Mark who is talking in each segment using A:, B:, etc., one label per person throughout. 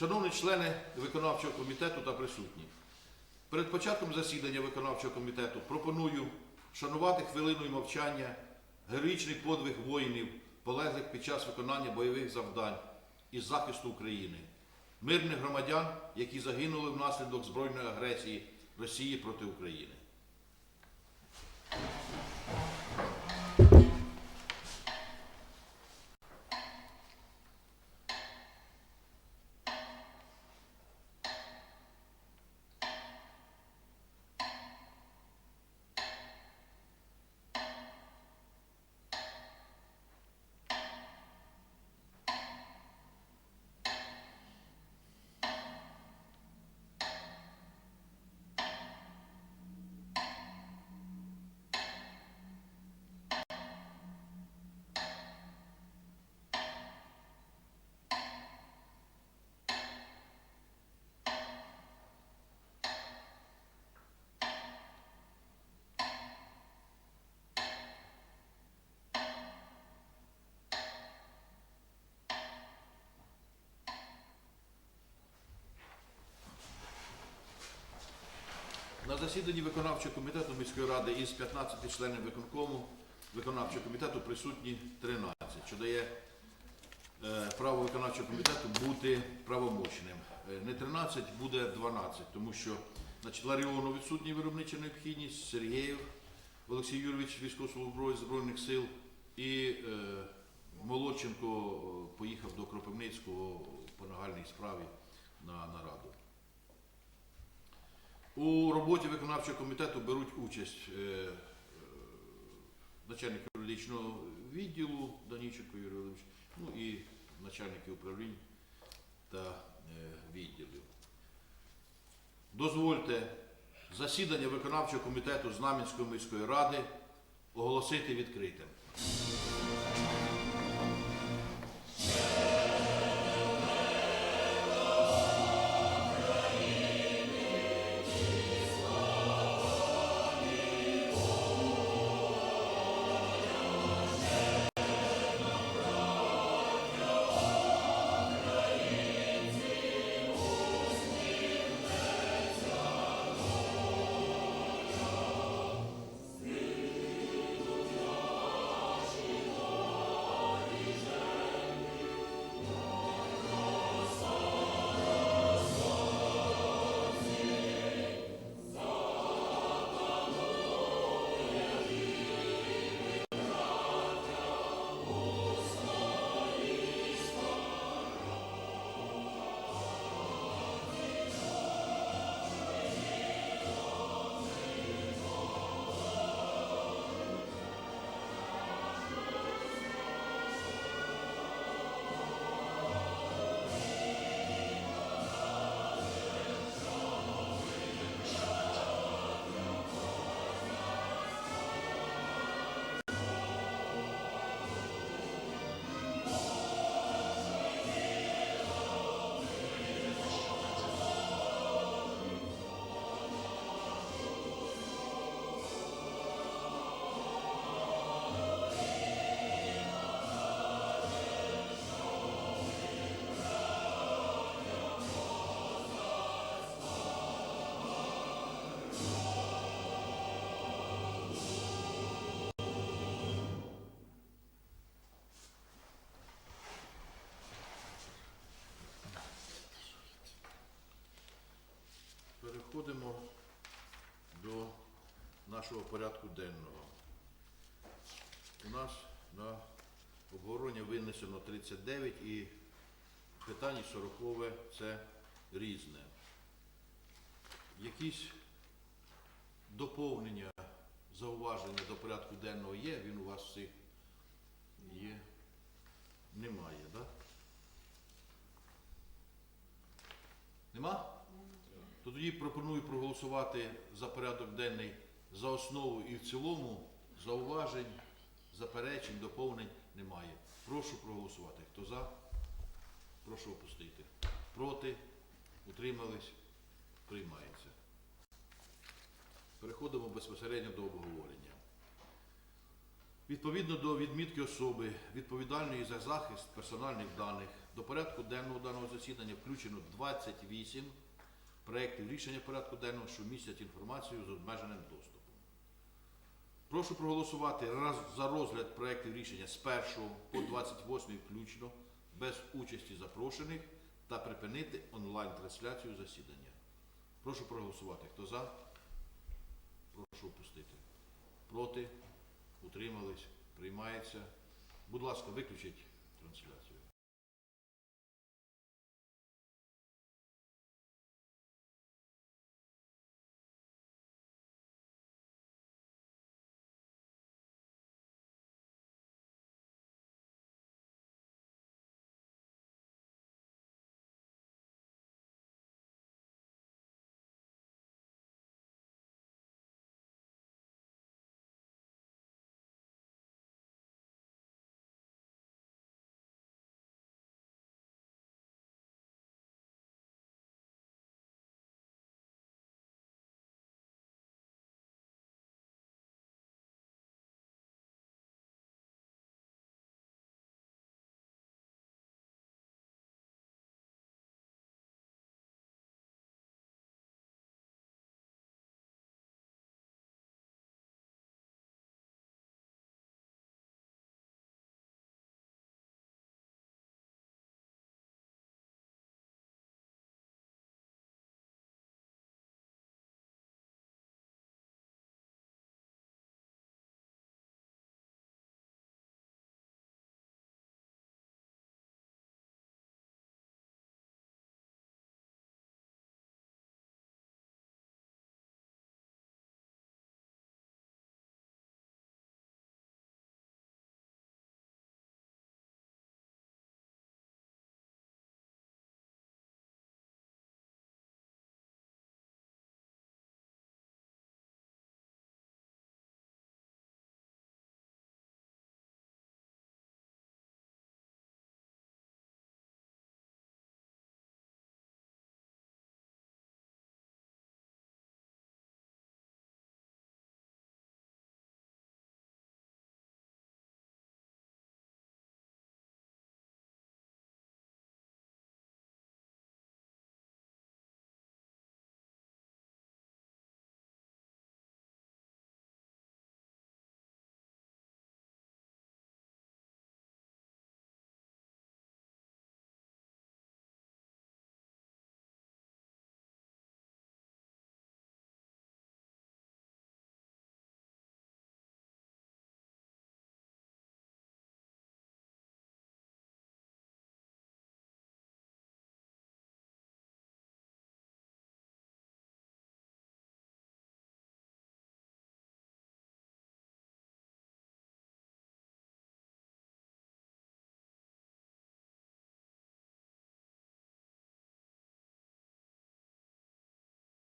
A: Шановні члени виконавчого комітету та присутні, перед початком засідання виконавчого комітету пропоную вшанувати хвилиною мовчання героїчний подвиг воїнів, полеглих під час виконання бойових завдань із захисту України, мирних громадян, які загинули внаслідок збройної агресії Росії проти України. Засіданні виконавчого комітету міської ради із 15 членів виконкому виконавчого комітету присутні 13, що дає е, право виконавчого комітету бути правомочним. Е, Не 13, буде 12, тому що значить, Ларіону відсутній виробнича необхідність, Сергієв Олексій Юрійович, військовослужбовець Збройних сил і е, Молодченко поїхав до Кропивницького по нагальній справі на нараду. У роботі виконавчого комітету беруть участь е, е, начальник юридичного відділу Даніченко Юрій Володимирович, ну і начальники управлінь та е, відділів. Дозвольте засідання виконавчого комітету Знам'янської міської ради оголосити відкритим. Переходимо до нашого порядку денного. У нас на обговорення винесено 39 і питання 40 це різне. Якісь доповнення, зауваження до порядку денного є? Він у вас всіх є? Немає, так? Да? Нема? То тоді пропоную проголосувати за порядок денний за основу і в цілому. Зауважень, заперечень, доповнень немає. Прошу проголосувати. Хто за? Прошу опустити. Проти? Утримались? Приймається. Переходимо безпосередньо до обговорення. Відповідно до відмітки особи, відповідальної за захист персональних даних До порядку денного даного засідання включено 28 проєктів рішення порядку денного, що містять інформацію з обмеженим доступом. Прошу проголосувати за розгляд проєктів рішення з 1 по 28 включно, без участі запрошених та припинити онлайн-трансляцію засідання. Прошу проголосувати. Хто за? Прошу опустити. Проти? Утримались? Приймається. Будь ласка, виключіть трансляцію.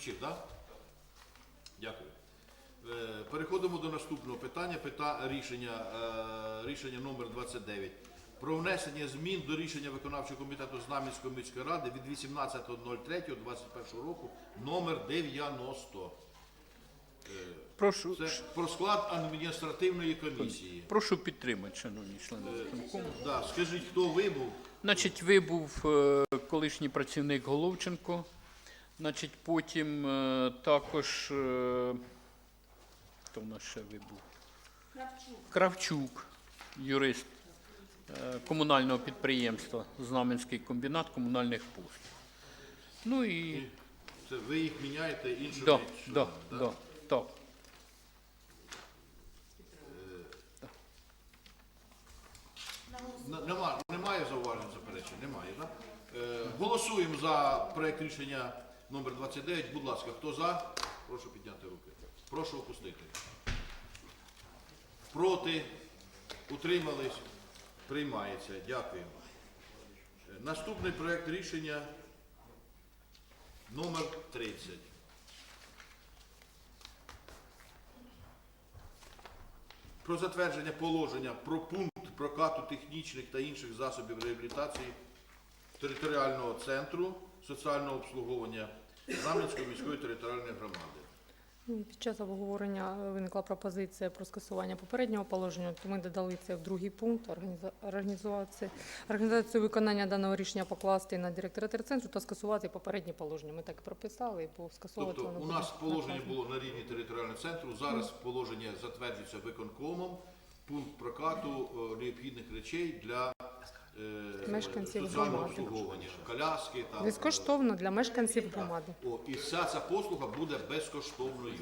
A: Включив, так? Дякую. Е, Переходимо до наступного питання. Пита рішення, е, рішення номер 29 про внесення змін до рішення виконавчого комітету Знам'янської міської ради від 18.03.21 року номер 90.
B: Прошу,
A: Це про склад адміністративної комісії.
B: прошу підтримати, шановні члени.
A: Да, скажіть, хто ви був?
B: Значить, ви був е, колишній працівник Головченко. Значить, потім е, також е, хто в нас ще ви був? Кравчук. Кравчук, юрист е, комунального підприємства Знаменський комбінат комунальних послуг. Ну і
A: Це ви їх міняєте іншими
B: да,
A: членами,
B: да, да, так.
A: Немає зауважень заперечень? Немає, так? Е, голосуємо за проект рішення номер 29. Будь ласка, хто за? Прошу підняти руки. Прошу опустити. Проти? Утримались? Приймається. Дякую. Наступний проект рішення номер 30. Про затвердження положення про пункт прокату технічних та інших засобів реабілітації територіального центру соціального обслуговування Знам'янської міської територіальної громади.
C: Під час обговорення е, виникла пропозиція про скасування попереднього положення, то ми додали це в другий пункт організа- організацію, виконання даного рішення покласти на директора терцентру та скасувати попереднє положення. Ми так і прописали, бо скасовувати
A: Тобто
C: воно
A: у
C: буде
A: нас положення було на рівні територіального центру, зараз положення затверджується виконкомом, пункт прокату е, необхідних речей для
C: Мешканців громади.
A: обслуговування, коляски там.
C: Безкоштовно для мешканців громади.
A: О, і вся ця послуга буде безкоштовною.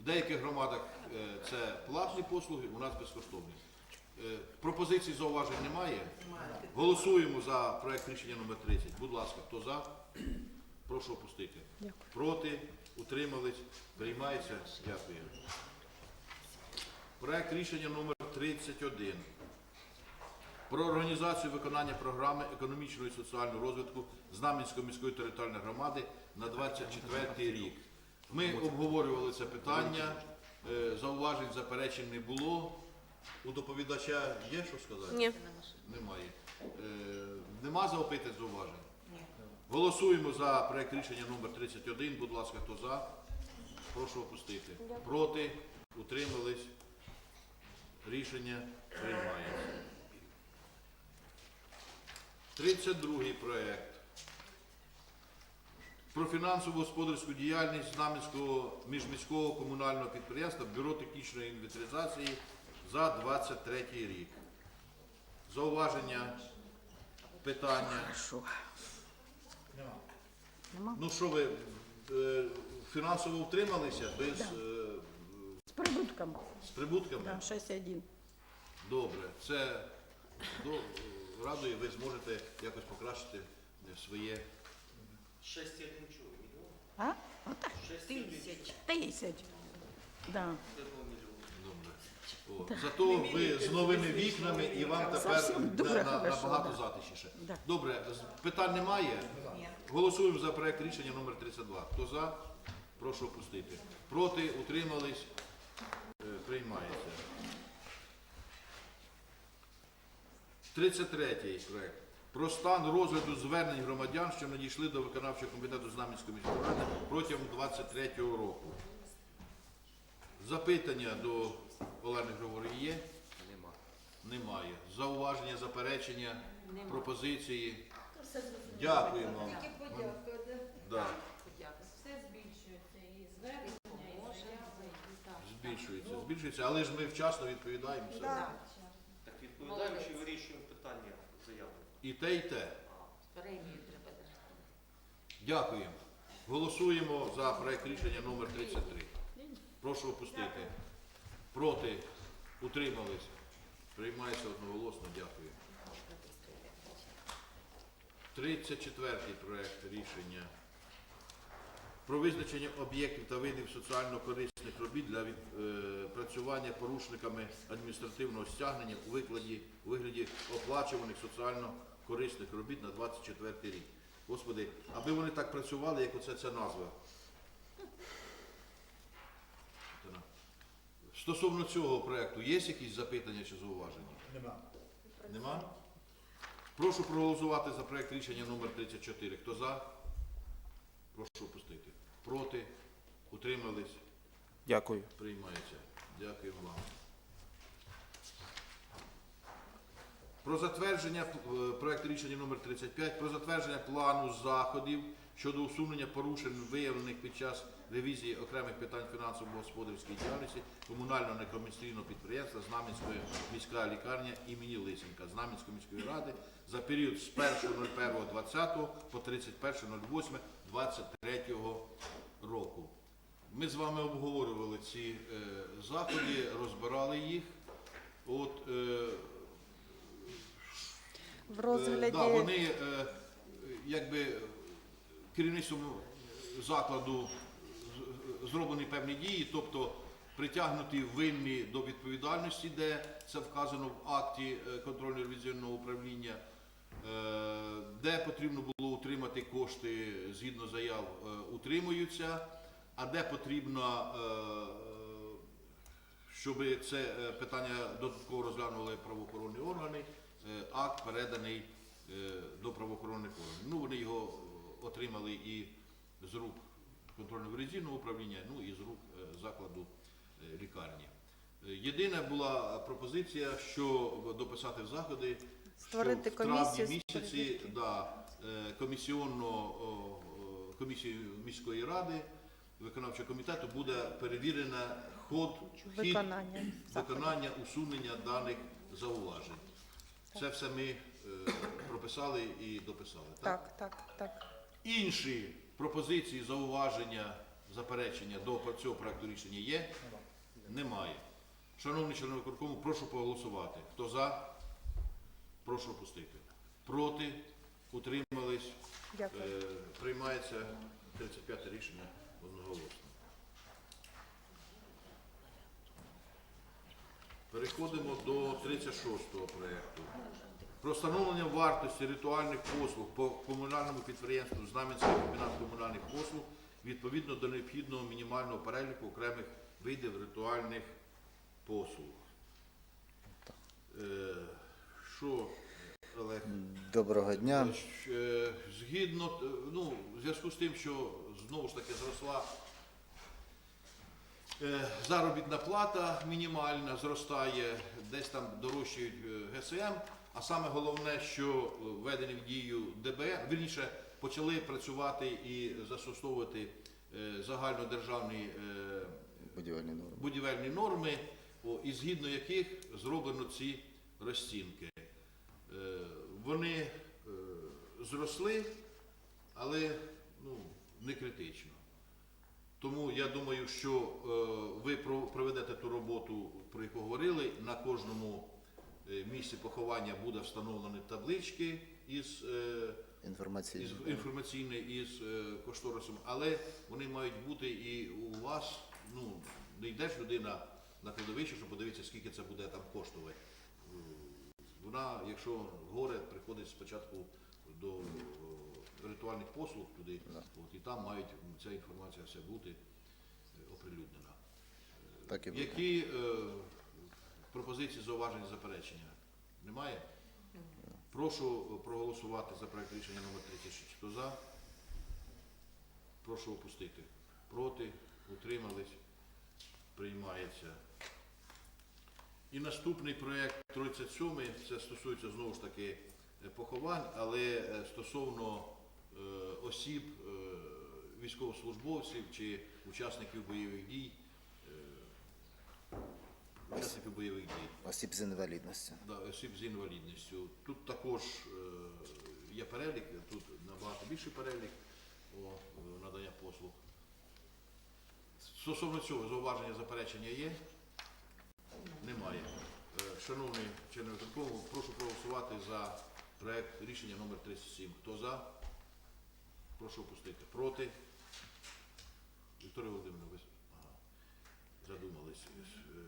A: В деяких громадах е, це платні послуги, у нас безкоштовні. Е, Пропозицій зауважень немає. Голосуємо за проект рішення номер 30. Будь ласка, хто за? Прошу опустити.
C: Дякую.
A: Проти? Утримались? Приймається? Дякую. Проект рішення номер 31. Про організацію виконання програми економічного і соціального розвитку Знам'янської міської територіальної громади на 24 рік. Ми обговорювали це питання, е, зауважень, заперечень не було. У доповідача є що сказати?
D: Ні.
A: Немає. Е, Нема заопитань зауважень? Голосуємо за проект рішення номер 31. Будь ласка, хто за? Прошу опустити. Проти? Утримались? Рішення приймається. 32 проект. Про фінансово господарську діяльність Знам'янського міжміського комунального підприємства Бюро технічної інвентаризації за 23 рік. Зауваження, питання. Ну що ви е, фінансово утрималися без е,
E: З прибутком.
A: з прибутками?
E: Да, 6,1.
A: Добре, це до, радує, ви зможете якось покращити е, своє.
F: Шесть я не чую.
E: А? Отак.
F: Шесть
E: Тисяч. Да.
A: Добре. О, зато ви з новими вікнами і вам тепер
E: Зовсім
A: на- на-
E: хорошо,
A: набагато
E: да.
A: затишніше.
E: Да.
A: Добре, з- питань немає. Голосуємо за проект рішення номер 32. Хто за? Прошу опустити. Проти, утримались, Е, приймається. 33 проект. Про стан розгляду звернень громадян, що надійшли до виконавчого комітету Знам'янської міської ради протягом 23 року. Запитання до Олени Григорії є?
F: Нема.
A: Немає. Зауваження, заперечення, пропозиції. Дякуємо вам.
G: Тільки подякувати.
A: Да,
G: Все збільшується і звернення, і заяви, і так.
A: збільшується, збільшується, але ж ми вчасно відповідаємо все.
F: Так відповідаємо, чи вирішуємо питання заяви?
A: І те, і те.
G: Премію треба дати.
A: Дякуємо. Голосуємо за проект рішення номер 33. Прошу опустити. Проти. Утримались. Приймається одноголосно. Дякую. 34 проект рішення. Про визначення об'єктів та видів соціально-корисних робіт для відпрацювання порушниками адміністративного стягнення у викладі, у вигляді оплачуваних соціально-корисних робіт на 24 рік. Господи, аби вони так працювали, як оце ця назва. Стосовно цього проекту, є якісь запитання чи зауваження? Нема. Нема? Прошу проголосувати за проект рішення номер 34. Хто за? Прошу опустити. Проти? Утримались?
H: Дякую.
A: Приймається. Дякую вам. Про затвердження е, проект рішення номер 35 про затвердження плану заходів щодо усунення порушень, виявлених під час ревізії окремих питань фінансово-господарської діяльності комунального некомерційного підприємства Знам'янської міська лікарня імені Лисенка Знам'янської міської ради за період з 1.01.20 по 31.08.23 року. Ми з вами обговорювали ці е, заходи, розбирали їх. От, е,
C: В
A: Е,
C: розгляді
A: Да, вони якби керівництвом закладу зроблені певні дії, тобто притягнуті винні до відповідальності, де це вказано в акті контрольно-ревізійного управління, де потрібно було утримати кошти згідно заяв, е, утримуються, а де потрібно, е, щоб це е, питання додатково розглянули правоохоронні органи, е, акт переданий е, до правоохоронних органів. Ну, вони його е, отримали і з рук контрольно-ревізійного управління, ну і з рук е, закладу е, лікарні. Е, Єдина була пропозиція, що дописати заходи,
C: Створити
A: що в травні
C: комісію з
A: місяці да, е, комісіонно о, о, комісію міської ради виконавчого комітету буде перевірена ход хід
C: Виконання.
A: виконання усунення даних зауважень. Це все ми е, прописали і дописали. Так?
C: Так, так, так.
A: Інші пропозиції, зауваження, заперечення до цього проекту рішення є? Немає. Шановні члени виконкому, прошу проголосувати. Хто за? Прошу опустити. Проти? Утримались?
C: Дякую.
A: Е, Приймається 35 рішення одноголосно. Переходимо до 36-го проєкту. Про встановлення вартості ритуальних послуг по комунальному підприємству Знам'янський комбінат комунальних послуг відповідно до необхідного мінімального переліку окремих видів ритуальних послуг. Е, Що, Олег?
D: Доброго дня.
A: Е, Згідно, е, ну, в зв'язку з тим, що знову ж таки зросла е, заробітна плата мінімальна, зростає, десь там дорожчають е, ГСМ, а саме головне, що введені в дію ДБР, вірніше почали працювати і застосовувати е, загальнодержавні е,
D: Будівельні норми.
A: будівельні норми, о, і згідно яких зроблено ці розцінки. Вони е, зросли, але ну, не критично. Тому я думаю, що е, ви проведете ту роботу, про яку говорили. На кожному е, місці поховання буде встановлені таблички із
D: Інформаційні.
A: із інформаційний із кошторисом, але вони мають бути і у вас. Ну не йдеш людина на кладовище, щоб подивитися, скільки це буде там коштувати. Е, Вона, якщо горе, приходить спочатку до е, ритуальних послуг туди, от, і там мають ця інформація вся бути е, оприлюднена.
D: Так і.
A: Які е, пропозиції, зауваження, заперечення? Немає? Прошу е, проголосувати за проект рішення номер 36. Хто за? Прошу опустити. Проти? Утримались? Приймається. І наступний проект 37, це стосується знову ж таки поховань, але е, стосовно е, осіб, е, військовослужбовців чи учасників бойових дій, учасників бойових дій.
D: Осіб з інвалідністю.
A: Да, осіб з інвалідністю. Тут також є перелік, тут набагато більший перелік о, надання послуг. Стосовно цього зауваження заперечення є? Немає. Е, Шановні члени виконкому, прошу проголосувати за проект рішення номер 37. Хто за? Прошу опустити. Проти? Вікторія Володимирівна, ви задумались. Е,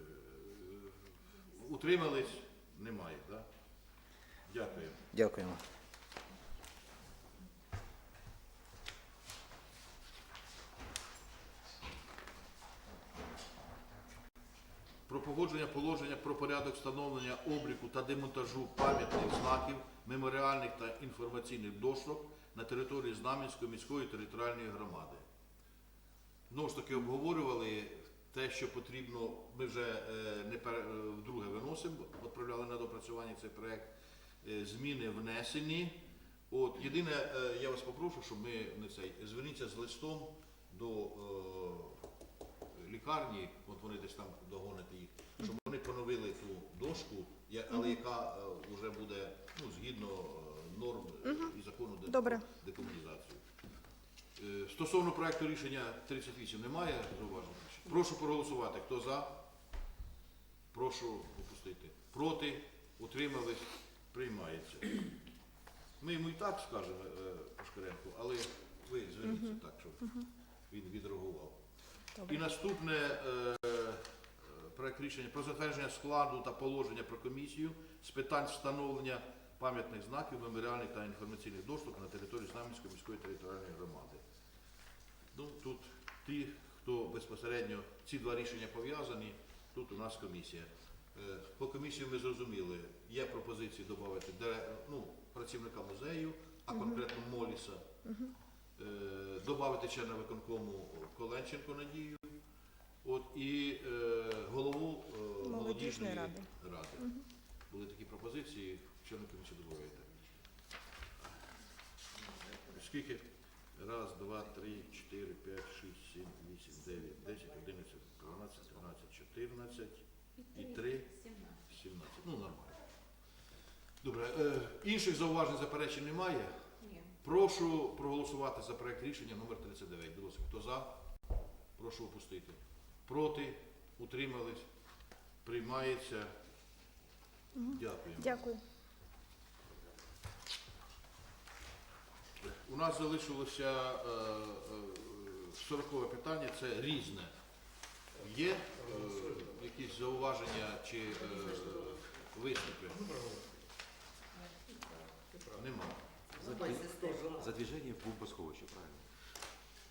A: Утримались? Немає, так? Дякую.
D: Дякуємо.
A: Про погодження положення про порядок встановлення обліку та демонтажу пам'ятних знаків, меморіальних та інформаційних дошок на території Знам'янської міської територіальної громади. Знову ж таки обговорювали те, що потрібно, ми вже е, не е, вдруге виносимо, відправляли на допрацювання цей проект. Е, Зміни внесені. От, єдине, я вас попрошу, щоб ми не цей, зверніться з листом до лікарні, от вони десь там догоните їх, щоб вони поновили ту дошку, але яка вже буде ну, згідно е, норм е, і закону
C: Добре.
A: декомунізацію. Е, Стосовно проекту рішення 38 немає зауважень? Прошу проголосувати. Хто за? Прошу опустити. Проти? Утримались? Приймається. Ми йому і так скажемо е, але ви зверніться так, щоб він відреагував. І наступне е, проект рішення про затвердження складу та положення про комісію з питань встановлення пам'ятних знаків, меморіальних та інформаційних дошок на території Знам'янської міської територіальної громади. Ну, тут ті, хто безпосередньо ці два рішення пов'язані, тут у нас комісія. Е, По комісії ми зрозуміли, є пропозиції додати ну, працівника музею, а конкретно Моліса. Е, додати члена виконкому Коленченко Надію. От, і е, голову е, молодіжної
E: Молодіжної
A: ради.
E: ради.
A: Були такі пропозиції, члени комісії додаєте. Скільки? Раз, два, три, чотири, п'ять, шість, сім, вісім, дев'ять, десять, одинадцять, дванадцять, тринадцять, чотирнадцять і три,
G: 17.
A: 17. Ну, нормально. Добре. Е, інших зауважень заперечень немає. Прошу проголосувати за проект рішення номер 39. Будь ласка, хто за? Прошу опустити. Проти? Утримались? Приймається. Дякую.
E: Дякую.
A: У нас залишилося е, е, 40 питання, це різне. Є е, якісь зауваження чи е, виступи? Нема.
H: За движение в бомбосховище, правильно?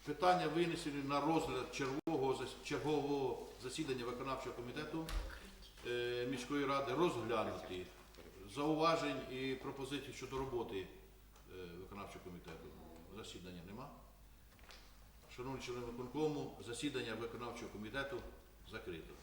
A: Питання винесені на розгляд чергового, зас- чергового засідання виконавчого комітету е, міської ради розглянуті. Зауважень і пропозицій щодо роботи е, виконавчого комітету. Засідання нема. Шановні члени виконкому, засідання виконавчого комітету закрито.